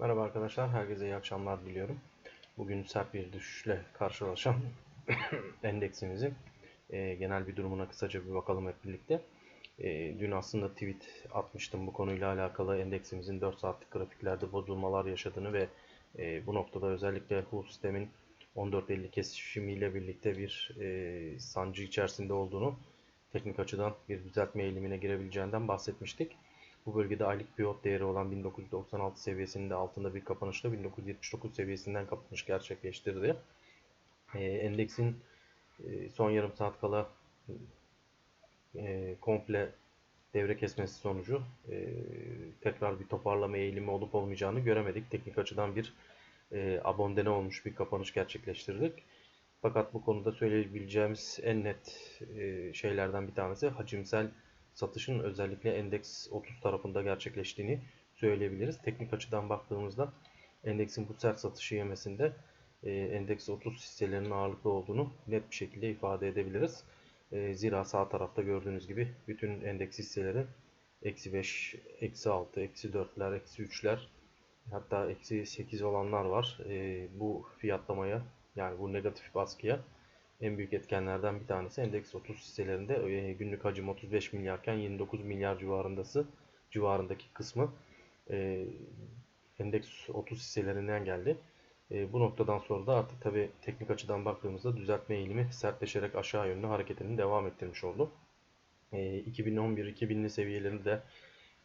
Merhaba arkadaşlar, herkese iyi akşamlar diliyorum. Bugün sert bir düşüşle karşılaşan endeksimizin e, genel bir durumuna kısaca bir bakalım hep birlikte. E, dün aslında tweet atmıştım bu konuyla alakalı endeksimizin 4 saatlik grafiklerde bozulmalar yaşadığını ve e, bu noktada özellikle bu sistemin 14.50 kesişimiyle birlikte bir e, sancı içerisinde olduğunu, teknik açıdan bir düzeltme eğilimine girebileceğinden bahsetmiştik. Bu bölgede aylık pivot değeri olan 1996 seviyesinin de altında bir kapanışla 1979 seviyesinden kapanış gerçekleştirdi. E, endeksin e, son yarım saat kala e, komple devre kesmesi sonucu e, tekrar bir toparlama eğilimi olup olmayacağını göremedik. Teknik açıdan bir abondene olmuş bir kapanış gerçekleştirdik. Fakat bu konuda söyleyebileceğimiz en net şeylerden bir tanesi hacimsel satışın özellikle endeks 30 tarafında gerçekleştiğini söyleyebiliriz. Teknik açıdan baktığımızda endeksin bu sert satışı yemesinde e, endeks 30 hisselerinin ağırlıklı olduğunu net bir şekilde ifade edebiliriz. E, zira sağ tarafta gördüğünüz gibi bütün endeks hisseleri eksi 5, eksi 6, eksi 4'ler, eksi 3'ler hatta eksi 8 olanlar var. E, bu fiyatlamaya yani bu negatif baskıya en büyük etkenlerden bir tanesi endeks 30 hisselerinde e, günlük hacim 35 milyarken 29 milyar civarındası civarındaki kısmı e, endeks 30 hisselerinden geldi. E, bu noktadan sonra da artık tabi teknik açıdan baktığımızda düzeltme eğilimi sertleşerek aşağı yönlü hareketini devam ettirmiş oldu. 2011-2000'li seviyelerinde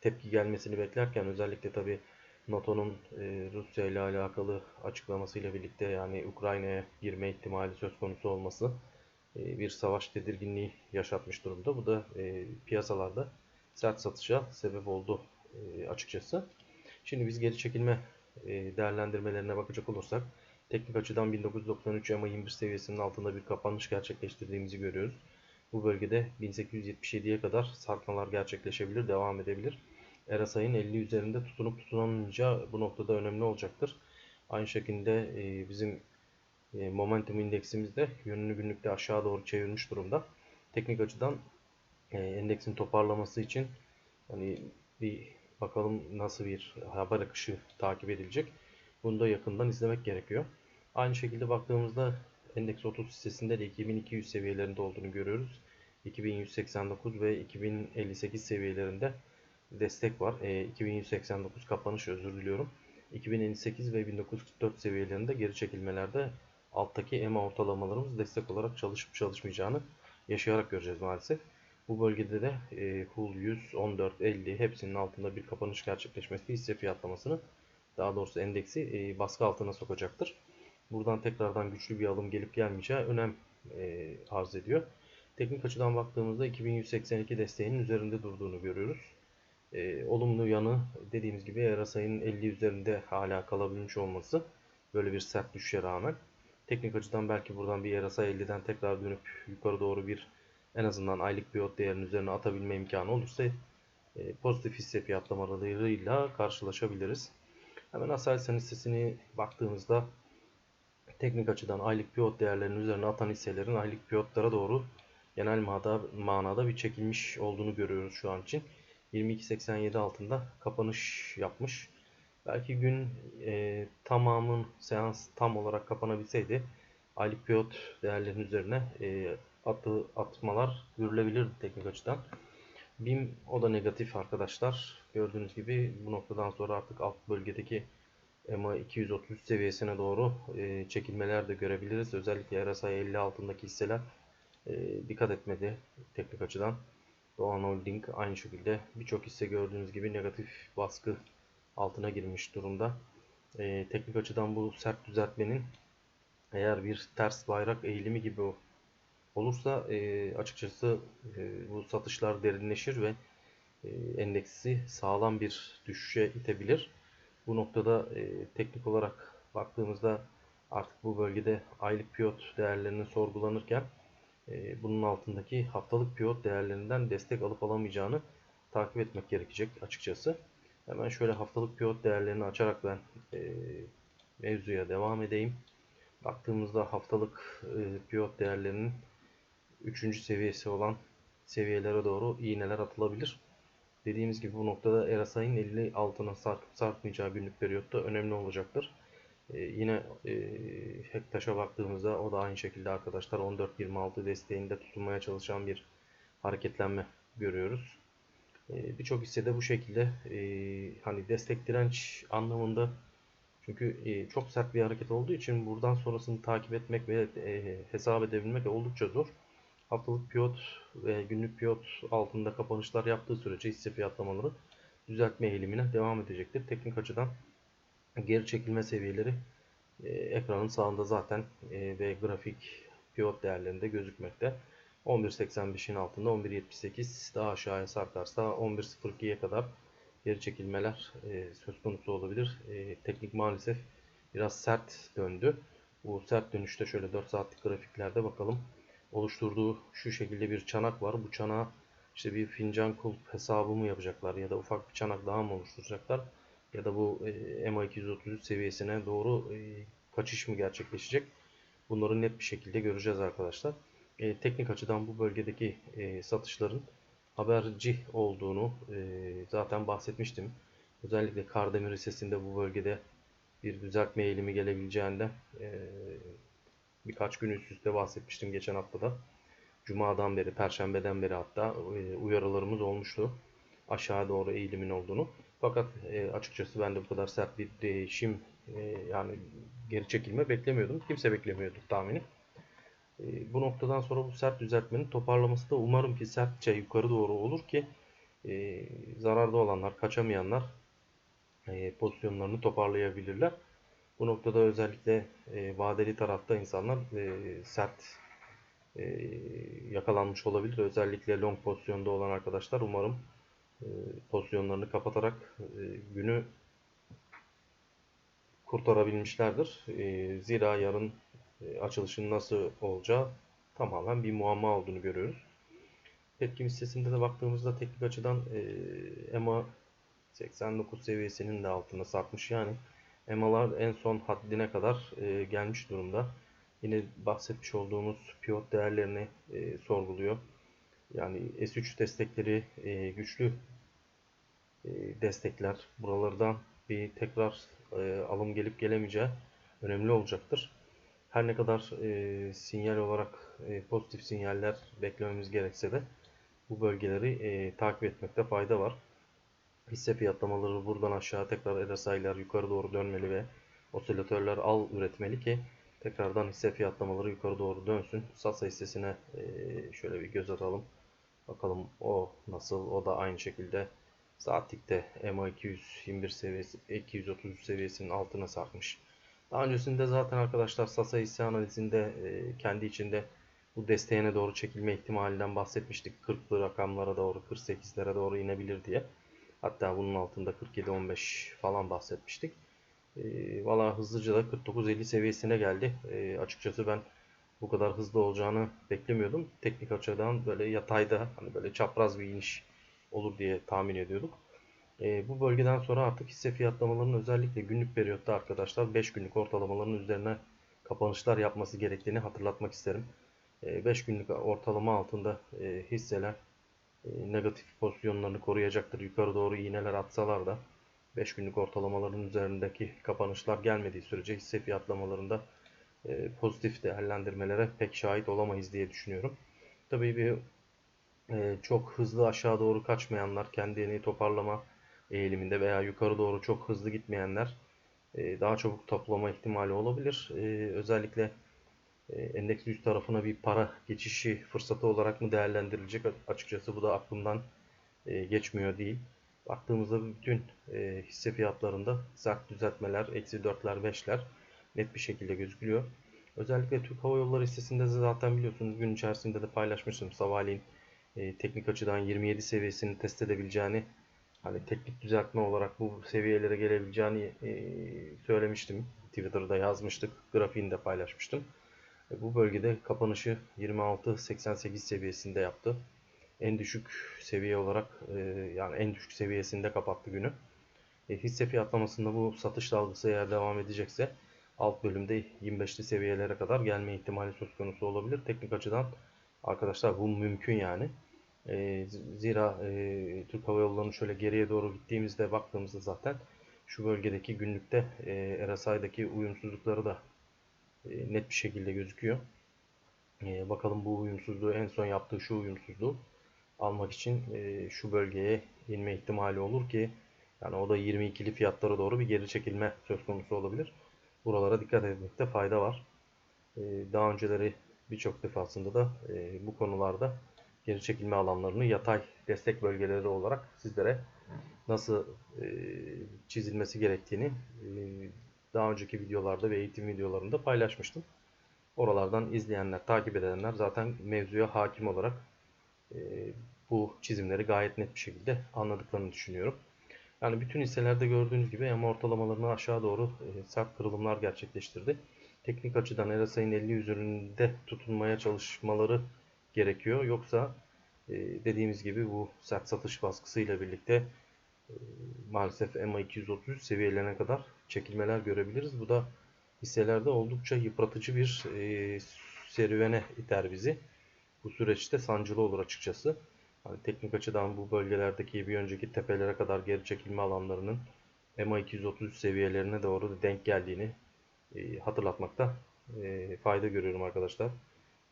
tepki gelmesini beklerken özellikle tabi NATO'nun e, Rusya ile alakalı açıklamasıyla birlikte yani Ukrayna'ya girme ihtimali söz konusu olması e, bir savaş tedirginliği yaşatmış durumda. Bu da e, piyasalarda sert satışa sebep oldu e, açıkçası. Şimdi biz geri çekilme e, değerlendirmelerine bakacak olursak teknik açıdan 1993 EMA 21 seviyesinin altında bir kapanış gerçekleştirdiğimizi görüyoruz. Bu bölgede 1877'ye kadar sarkmalar gerçekleşebilir, devam edebilir. RSI'nin 50 üzerinde tutunup tutunamayacağı bu noktada önemli olacaktır. Aynı şekilde e, bizim e, momentum indeksimiz de yönünü günlükte aşağı doğru çevirmiş durumda. Teknik açıdan e, endeksin toparlaması için hani bir bakalım nasıl bir haber akışı takip edilecek. Bunu da yakından izlemek gerekiyor. Aynı şekilde baktığımızda endeks 30 hissesinde de 2200 seviyelerinde olduğunu görüyoruz. 2189 ve 2058 seviyelerinde destek var. E, 2189 kapanış özür diliyorum. 2058 ve 1944 seviyelerinde geri çekilmelerde alttaki EMA ortalamalarımız destek olarak çalışıp çalışmayacağını yaşayarak göreceğiz maalesef. Bu bölgede de e, HUL 100, 14, 50 hepsinin altında bir kapanış gerçekleşmesi hisse fiyatlamasını daha doğrusu endeksi e, baskı altına sokacaktır. Buradan tekrardan güçlü bir alım gelip gelmeyeceği önem e, arz ediyor. Teknik açıdan baktığımızda 2182 desteğinin üzerinde durduğunu görüyoruz. E, olumlu yanı dediğimiz gibi RSI'nin 50 üzerinde hala kalabilmiş olması böyle bir sert düşüşe rağmen. Teknik açıdan belki buradan bir RSI 50'den tekrar dönüp yukarı doğru bir en azından aylık pivot değerinin üzerine atabilme imkanı olursa e, pozitif hisse fiyatlamalarıyla karşılaşabiliriz. Hemen Aselsan hissesini baktığımızda teknik açıdan aylık pivot değerlerinin üzerine atan hisselerin aylık pivotlara doğru genel manada, manada bir çekilmiş olduğunu görüyoruz şu an için. 22.87 altında kapanış yapmış. Belki gün e, tamamın seans tam olarak kapanabilseydi aylık pivot değerlerinin üzerine e, atı, atmalar görülebilirdi teknik açıdan. BIM o da negatif arkadaşlar. Gördüğünüz gibi bu noktadan sonra artık alt bölgedeki EMA 233 seviyesine doğru e, çekilmeler de görebiliriz. Özellikle RSI 50 altındaki hisseler e, dikkat etmedi teknik açıdan. Doğan Holding aynı şekilde birçok hisse gördüğünüz gibi negatif baskı altına girmiş durumda. E, teknik açıdan bu sert düzeltmenin eğer bir ters bayrak eğilimi gibi olursa e, açıkçası e, bu satışlar derinleşir ve e, endeksi sağlam bir düşüşe itebilir. Bu noktada e, teknik olarak baktığımızda artık bu bölgede aylık piyot değerlerinin sorgulanırken bunun altındaki haftalık pivot değerlerinden destek alıp alamayacağını takip etmek gerekecek açıkçası. Hemen şöyle haftalık pivot değerlerini açarak ben e, mevzuya devam edeyim. Baktığımızda haftalık e, pivot değerlerinin 3. seviyesi olan seviyelere doğru iğneler atılabilir. Dediğimiz gibi bu noktada RSI'nin 50 altına sarkıp sarkmayacağı günlük periyotta önemli olacaktır. Ee, yine e, Hektaş'a baktığımızda o da aynı şekilde arkadaşlar 14.26 desteğinde tutunmaya çalışan bir hareketlenme görüyoruz. Ee, Birçok hissede bu şekilde e, hani destek direnç anlamında çünkü e, çok sert bir hareket olduğu için buradan sonrasını takip etmek ve e, hesap edebilmek oldukça zor. Haftalık piyot ve günlük piyot altında kapanışlar yaptığı sürece hisse fiyatlamaları düzeltme eğilimine devam edecektir. Teknik açıdan geri çekilme seviyeleri e, ekranın sağında zaten e, ve grafik pivot değerlerinde gözükmekte. 11.85'in altında 11.78 daha aşağıya sarkarsa 11.02'ye kadar geri çekilmeler e, söz konusu olabilir. E, teknik maalesef biraz sert döndü. Bu sert dönüşte şöyle 4 saatlik grafiklerde bakalım. Oluşturduğu şu şekilde bir çanak var. Bu çanağa işte bir fincan kulp hesabı mı yapacaklar ya da ufak bir çanak daha mı oluşturacaklar? Ya da bu e, MA 233 seviyesine doğru e, kaçış mı gerçekleşecek? Bunları net bir şekilde göreceğiz arkadaşlar. E, teknik açıdan bu bölgedeki e, satışların haberci olduğunu e, zaten bahsetmiştim. Özellikle Kardemir hissesinde bu bölgede bir düzeltme eğilimi gelebileceğinden e, birkaç gün üst üste bahsetmiştim geçen haftada. Cuma'dan beri, Perşembeden beri hatta e, uyarılarımız olmuştu. Aşağı doğru eğilimin olduğunu. Fakat e, açıkçası ben de bu kadar sert bir değişim e, yani geri çekilme beklemiyordum. Kimse beklemiyordu tahmini. E, bu noktadan sonra bu sert düzeltmenin toparlaması da umarım ki sertçe yukarı doğru olur ki e, zararda olanlar, kaçamayanlar e, pozisyonlarını toparlayabilirler. Bu noktada özellikle e, vadeli tarafta insanlar e, sert e, yakalanmış olabilir. Özellikle long pozisyonda olan arkadaşlar umarım pozisyonlarını kapatarak e, günü kurtarabilmişlerdir. E, zira yarın e, açılışın nasıl olacağı tamamen bir muamma olduğunu görüyoruz. Petkim hissesinde de baktığımızda teknik açıdan EMA 89 seviyesinin de altına sarkmış. Yani EMA'lar en son haddine kadar e, gelmiş durumda. Yine bahsetmiş olduğumuz pivot değerlerini sorguluyor. Yani S3 destekleri e, güçlü e, destekler. Buralardan bir tekrar e, alım gelip gelemeyeceği önemli olacaktır. Her ne kadar e, sinyal olarak e, pozitif sinyaller beklememiz gerekse de bu bölgeleri e, takip etmekte fayda var. Hisse fiyatlamaları buradan aşağı tekrar RSI'ler yukarı doğru dönmeli ve osilatörler al üretmeli ki tekrardan hisse fiyatlamaları yukarı doğru dönsün. Sasa hissesine e, şöyle bir göz atalım. Bakalım o nasıl? O da aynı şekilde saatlikte MA 221 seviyesi 233 seviyesinin altına sarkmış. Daha öncesinde zaten arkadaşlar Sasa hisse analizinde e, kendi içinde bu desteğine doğru çekilme ihtimalinden bahsetmiştik. 40'lı rakamlara doğru 48'lere doğru inebilir diye. Hatta bunun altında 47-15 falan bahsetmiştik. E, Valla hızlıca da 49-50 seviyesine geldi. E, açıkçası ben bu kadar hızlı olacağını beklemiyordum. Teknik açıdan böyle yatayda hani böyle çapraz bir iniş olur diye tahmin ediyorduk. E, bu bölgeden sonra artık hisse fiyatlamalarının özellikle günlük periyotta arkadaşlar 5 günlük ortalamaların üzerine kapanışlar yapması gerektiğini hatırlatmak isterim. 5 e, günlük ortalama altında e, hisseler e, negatif pozisyonlarını koruyacaktır. Yukarı doğru iğneler atsalar da 5 günlük ortalamaların üzerindeki kapanışlar gelmediği sürece hisse fiyatlamalarında e, pozitif değerlendirmelere pek şahit olamayız diye düşünüyorum. Tabii bir e, çok hızlı aşağı doğru kaçmayanlar, kendini toparlama eğiliminde veya yukarı doğru çok hızlı gitmeyenler e, daha çabuk toplama ihtimali olabilir. Özellikle endeks üst tarafına bir para geçişi fırsatı olarak mı değerlendirilecek? Açıkçası bu da aklımdan geçmiyor değil. Baktığımızda bütün hisse fiyatlarında sert düzeltmeler, eksi 4'ler, 5'ler net bir şekilde gözüküyor. Özellikle Türk Hava Yolları hissesinde zaten biliyorsunuz gün içerisinde de paylaşmıştım. Sabahleyin e, teknik açıdan 27 seviyesini test edebileceğini hani teknik düzeltme olarak bu seviyelere gelebileceğini e, söylemiştim. Twitter'da yazmıştık. Grafiğini de paylaşmıştım. E, bu bölgede kapanışı 26.88 seviyesinde yaptı. En düşük seviye olarak e, yani en düşük seviyesinde kapattı günü. E, hisse fiyatlamasında bu satış dalgası eğer devam edecekse alt bölümde 25'li seviyelere kadar gelme ihtimali söz konusu olabilir. Teknik açıdan arkadaşlar bu mümkün yani. E, zira e, Türk Hava Yolları'nın şöyle geriye doğru gittiğimizde baktığımızda zaten şu bölgedeki günlükte e, RSI'daki uyumsuzlukları da e, net bir şekilde gözüküyor. E, bakalım bu uyumsuzluğu en son yaptığı şu uyumsuzluğu almak için e, şu bölgeye inme ihtimali olur ki yani o da 22'li fiyatlara doğru bir geri çekilme söz konusu olabilir. Buralara dikkat etmekte fayda var. E, daha önceleri birçok defasında da e, bu konularda geri çekilme alanlarını yatay destek bölgeleri olarak sizlere nasıl e, çizilmesi gerektiğini e, daha önceki videolarda ve eğitim videolarında paylaşmıştım. Oralardan izleyenler, takip edenler zaten mevzuya hakim olarak e, bu çizimleri gayet net bir şekilde anladıklarını düşünüyorum. Yani bütün hisselerde gördüğünüz gibi EMA ortalamalarını aşağı doğru e, sert kırılımlar gerçekleştirdi. Teknik açıdan RSI'nin 50 üzerinde tutunmaya çalışmaları gerekiyor. Yoksa e, dediğimiz gibi bu sert satış baskısıyla birlikte e, maalesef EMA 233 seviyelerine kadar çekilmeler görebiliriz. Bu da hisselerde oldukça yıpratıcı bir serüvene iter bizi. Bu süreçte sancılı olur açıkçası. Hani teknik açıdan bu bölgelerdeki bir önceki tepelere kadar geri çekilme alanlarının EMA 233 seviyelerine doğru denk geldiğini e, hatırlatmakta e, fayda görüyorum arkadaşlar.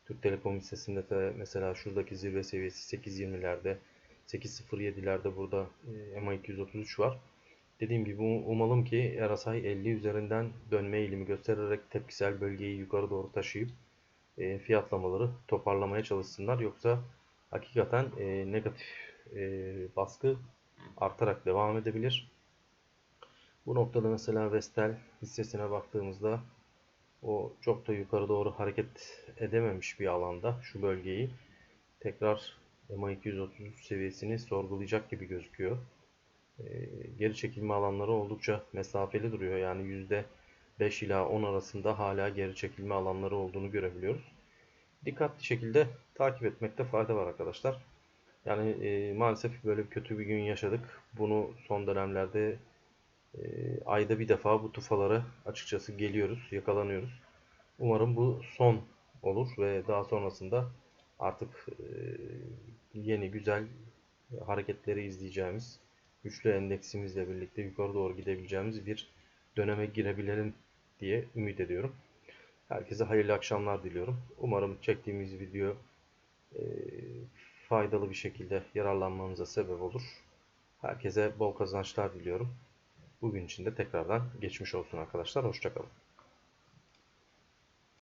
Türk Telekom hissesinde de mesela şuradaki zirve seviyesi 8.20'lerde 8.07'lerde burada EMA 233 var. Dediğim gibi umalım ki RSI 50 üzerinden dönme eğilimi göstererek tepkisel bölgeyi yukarı doğru taşıyıp e, fiyatlamaları toparlamaya çalışsınlar. Yoksa hakikaten e, negatif e, baskı artarak devam edebilir. Bu noktada mesela Vestel hissesine baktığımızda o çok da yukarı doğru hareket edememiş bir alanda şu bölgeyi tekrar EMA 233 seviyesini sorgulayacak gibi gözüküyor. E, geri çekilme alanları oldukça mesafeli duruyor. Yani %5 ila 10 arasında hala geri çekilme alanları olduğunu görebiliyoruz. Dikkatli şekilde takip etmekte fayda var arkadaşlar. Yani e, maalesef böyle kötü bir gün yaşadık. Bunu son dönemlerde e, ayda bir defa bu tufalara açıkçası geliyoruz, yakalanıyoruz. Umarım bu son olur ve daha sonrasında artık e, yeni güzel hareketleri izleyeceğimiz, güçlü endeksimizle birlikte yukarı doğru gidebileceğimiz bir döneme girebilelim diye ümit ediyorum. Herkese hayırlı akşamlar diliyorum. Umarım çektiğimiz video e, faydalı bir şekilde yararlanmanıza sebep olur. Herkese bol kazançlar diliyorum. Bugün için de tekrardan geçmiş olsun arkadaşlar. Hoşçakalın.